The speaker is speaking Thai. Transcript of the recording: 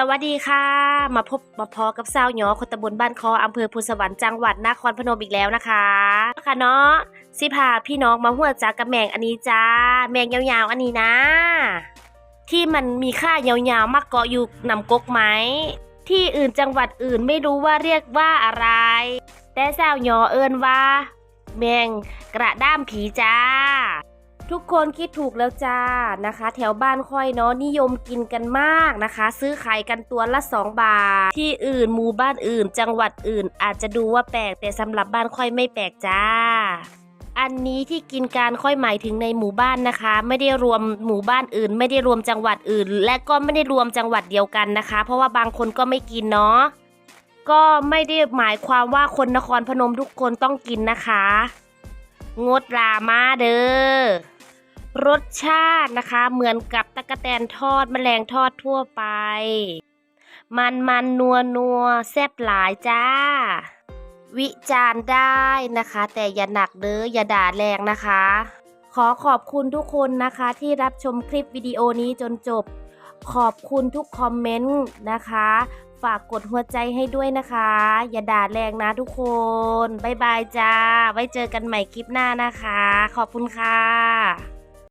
สวัสดีค่ะ มาพบมาพอกับสาวหยอคนตำบลบ้านคออำเภอพุสวรรค์จังหวัดนครพนมอีกแล้วนะคะค่ะเนาะสิพาพี่น้องมาหัวจากกับแมงอันนี้จ้า แมงยาวๆอันนี้นะ ที่มันมีค่ายาวๆมากเกาะอยู่นำกกไหมที่อื่นจังหวัดอื่นไม่รู้ว่าเรียกว่าอะไร แต่สาวหยอเอินว่า แมงกระด้ามผีจ้า ทุกคนคิดถูกแล้วจ้านะคะ แถวบ้านค่อยเนาะนิยมกินกันมากนะคะ ซื้อขายกันตัวละ 2 บาท ที่อื่นหมู่บ้านอื่น จังหวัดอื่น อาจจะดูว่าแปลกแต่สำหรับบ้านค่อยไม่แปลกจ้า อันนี้ที่กินการค่อยหมายถึงในหมู่บ้านนะคะ ไม่ได้รวมหมู่บ้านอื่น ไม่ได้รวมจังหวัดอื่น และก็ไม่ได้รวมจังหวัดเดียวกันนะคะ เพราะว่าบางคนก็ไม่กินเนาะก็ไม่ได้หมายความว่าคนนครพนมทุกคนต้องกินนะคะ งดรามาเด้อ รสชาตินะคะ เหมือนกับตะกะแตนทอดแมลงทอดทั่วไป มันมันนัวนัวแซ่บหลายจ้า วิจารณ์ได้นะคะ แต่อย่าหนักเด้ออย่าด่าแรงนะคะ ขอขอบคุณทุกคนนะคะที่รับชมคลิปวิดีโอนี้จนจบ ขอบคุณทุกคอมเมนต์นะคะ ฝากกดหัวใจให้ด้วยนะคะ อย่าด่าแรงนะทุกคนบ๊ายบายจ้า ไว้เจอกันใหม่คลิปหน้านะคะ ขอบคุณค่ะ